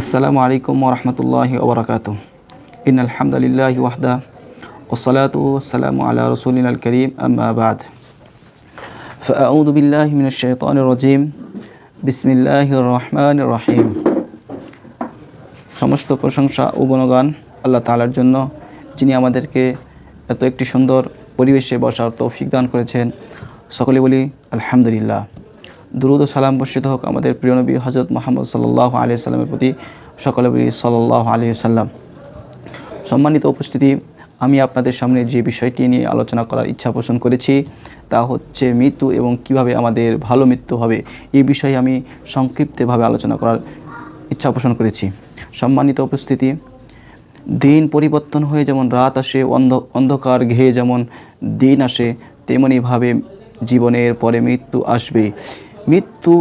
আসসালামু আলাইকুম ওরহমতুল্লাহি ওবরাকাত ইন আলহামদুলিল্লাহ ওয়াহদা ওসলাতু ওসালামু আলা রসুলিন আল করিম আম্মাবাদ فأعوذ بالله من الشيطان الرجيم بسم الله الرحمن الرحيم সমস্ত প্রশংসা ও গুণগান আল্লাহ তাআলার জন্য যিনি আমাদেরকে এত একটি সুন্দর পরিবেশে বসার তৌফিক দান করেছেন সকলে বলি আলহামদুলিল্লাহ দুরুদ ও সালাম বর্ষিত হোক আমাদের প্রিয় নবী হজরত মোহাম্মদ সাল্লাহ আলি সাল্লামের প্রতি সকলে সাল্লাহ আলি সাল্লাম সম্মানিত উপস্থিতি, আমি আপনাদের সামনে যে বিষয়টি নিয়ে আলোচনা করার ইচ্ছা পোষণ করেছি তা হচ্ছে মৃত্যু এবং কীভাবে আমাদের ভালো মৃত্যু হবে এই বিষয়ে আমি সংক্ষিপ্তভাবে আলোচনা করার ইচ্ছা পোষণ করেছি। সম্মানিত উপস্থিতি, দিন পরিবর্তন হয়ে যেমন রাত আসে, অন্ধ, অন্ধকার ঘেয়ে যেমন দিন আসে, তেমনিভাবে জীবনের পরে মৃত্যু আসবে মৃত্যু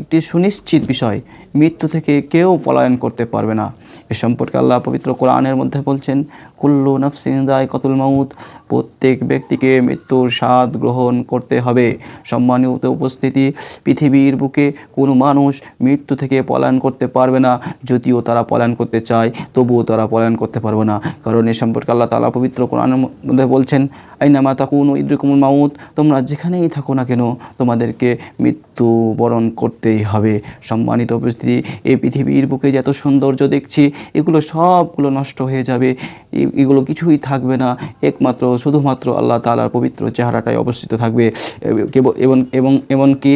একটি সুনিশ্চিত বিষয়, মৃত্যু থেকে কেউ পলায়ন করতে পারবে না। এ সম্পর্কে আল্লাহ পবিত্র কোরআনের মধ্যে বলছেন, কুল্লু নফসিন দায় কতুল মাউত প্রত্যেক ব্যক্তিকে মৃত্যুর স্বাদ গ্রহণ করতে হবে। সম্মানিত উপস্থিতি, পৃথিবীর বুকে কোনো মানুষ মৃত্যু থেকে পলায়ন করতে পারবে না, যদিও তারা পলায়ন করতে চায়, তবুও তারা পলায়ন করতে পারবে না। কারণ এ সম্পর্কে আল্লাহ তালা পবিত্র কোরআনের মধ্যে বলছেন, আইনামা তাকুন ইদ্রিকুমুল মাউত তোমরা যেখানেই থাকো না কেন, তোমাদেরকে মৃত্যু বরণ করতেই হবে। সম্মানিত উপস্থিতি, এই পৃথিবীর বুকে যে এত সৌন্দর্য দেখছি, এগুলো সবগুলো নষ্ট হয়ে যাবে। এগুলো কিছুই থাকবে না। একমাত্র, শুধুমাত্র আল্লাহ তালার পবিত্র চেহারাটাই অবস্থিত থাকবে। এবং এবং, এমনকি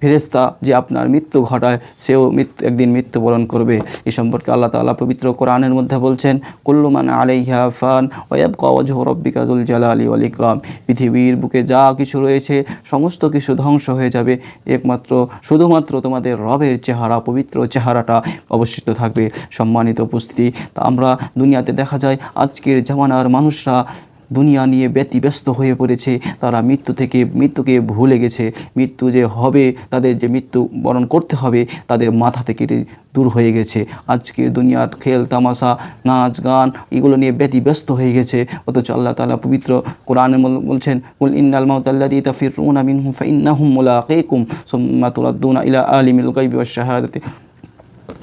ফেরেস্তা যে আপনার মৃত্যু ঘটায়, সেও মৃত্যু, একদিন মৃত্যুবরণ করবে। এ সম্পর্কে আল্লাহ তাআলা পবিত্র কোরআনের মধ্যে বলছেন কুল্লুমান আলাইহা ফান ওয়াব কওয়াজ রব্বিকাদুল জালালি ওয়াল ইকরাম। পৃথিবীর বুকে যা কিছু রয়েছে, সমস্ত কিছু ধ্বংস হয়ে যাবে। একমাত্র, শুধুমাত্র তোমাদের রবের চেহারা, পবিত্র চেহারাটা অবশিষ্ট থাকবে। সম্মানিত উপস্থিতি, তা আমরা দুনিয়াতে দেখা যায়, আজকের জামানার মানুষরা দুনিয়া নিয়ে ব্যতিব্যস্ত হয়ে পড়েছে। তারা মৃত্যু থেকে, মৃত্যুকে ভুলে গেছে। মৃত্যু যে হবে, তাদের যে মৃত্যু বরণ করতে হবে, তাদের মাথা থেকে দূর হয়ে গেছে। আজকের দুনিয়ার খেল, তামাশা, নাচ, গান, এগুলো নিয়ে ব্যতিব্যস্ত হয়ে গেছে। অথচ আল্লাহ তাআলা পবিত্র কোরআনে বল- বলছেন, কুল ইন্নাল মাউতাল্লাযী তাফিরুনা মিনহু ফাইন্নাহুম মুলাকীকুম সুম্মা তুরাদ্দুনা ইলা আলিমিল ওয়াশ শাহাদাতি।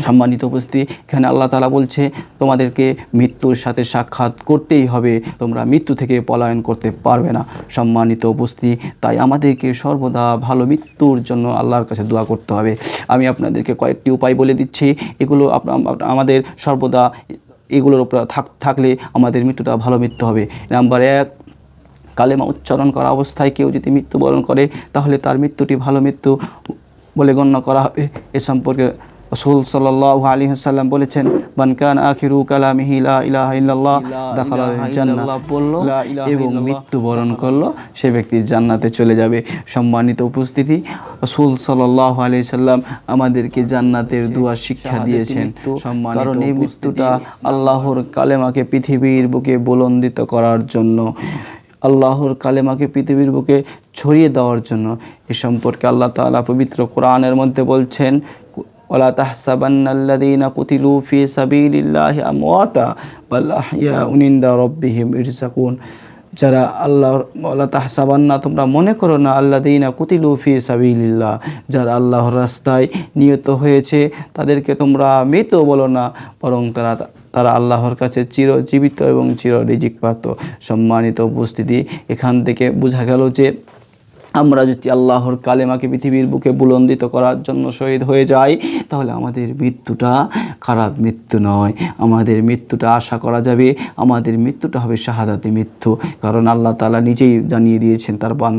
সম্মানিত উপস্থিতি, এখানে আল্লাহ তালা বলছে, তোমাদেরকে মৃত্যুর সাথে সাক্ষাৎ করতেই হবে, তোমরা মৃত্যু থেকে পলায়ন করতে পারবে না। সম্মানিত উপস্থিতি, তাই আমাদেরকে সর্বদা ভালো মৃত্যুর জন্য আল্লাহর কাছে দোয়া করতে হবে। আমি আপনাদেরকে কয়েকটি উপায় বলে দিচ্ছি, এগুলো আমাদের সর্বদা এগুলোর উপর থাক, থাকলে আমাদের মৃত্যুটা ভালো মৃত্যু হবে। নাম্বার এক, কালেমা উচ্চারণ করা অবস্থায় কেউ যদি মৃত্যুবরণ করে, তাহলে তার মৃত্যুটি ভালো মৃত্যু বলে গণ্য করা হবে। এ সম্পর্কে রসুল সাল্লাহ আলী সাল্লাম বলেছেন বানকান আখিরু কালামিহি ইলাহা ইল্লাল্লাহ দাখালাল জান্নাহ। বলল এবং মৃত্যুবরণ করল সে ব্যক্তি জান্নাতে চলে যাবে। সম্মানিত উপস্থিতি রসুল সাল্লাহ আলী সাল্লাম আমাদেরকে জান্নাতের দোয়া শিক্ষা দিয়েছেন। কারণ এই মৃত্যুটা আল্লাহর কালেমাকে পৃথিবীর বুকে বুলন্দিত করার জন্য আল্লাহর কালেমাকে পৃথিবীর বুকে ছড়িয়ে দেওয়ার জন্য। এ সম্পর্কে আল্লাহ তাআলা পবিত্র কোরআনের মধ্যে বলছেন ওলা তাহসাবান্নাল্লাযীনা কুতিলু ফি সাবিলিল্লাহি আমওয়াতা বাল আহইয়াউন ইনদা রাব্বিহিম ইরসাকুন যারা আল্লাহ ওলা তাহসাবান্না, তোমরা মনে করো না আল্লাহ আল্লাযীনা কুতিলু ফি সাবিলিল্লাহ। যারা আল্লাহর রাস্তায় নিহত হয়েছে, তাদেরকে তোমরা মৃত বলো না, বরং তারা তারা আল্লাহর কাছে চিরজীবিত এবং চির রিজিক প্রাপ্ত সম্মানিত উপস্থিতি, এখান থেকে বোঝা গেল যে আমরা যদি আল্লাহর কালেমাকে পৃথিবীর বুকে বুলন্দিত করার জন্য শহীদ হয়ে যাই, তাহলে আমাদের মৃত্যুটা খারাপ মৃত্যু নয়। আমাদের মৃত্যুটা আশা করা যাবে। আমাদের মৃত্যুটা হবে শাহাদাতি মৃত্যু। কারণ আল্লাহ তালা নিজেই জানিয়ে দিয়েছেন, তার বান্দা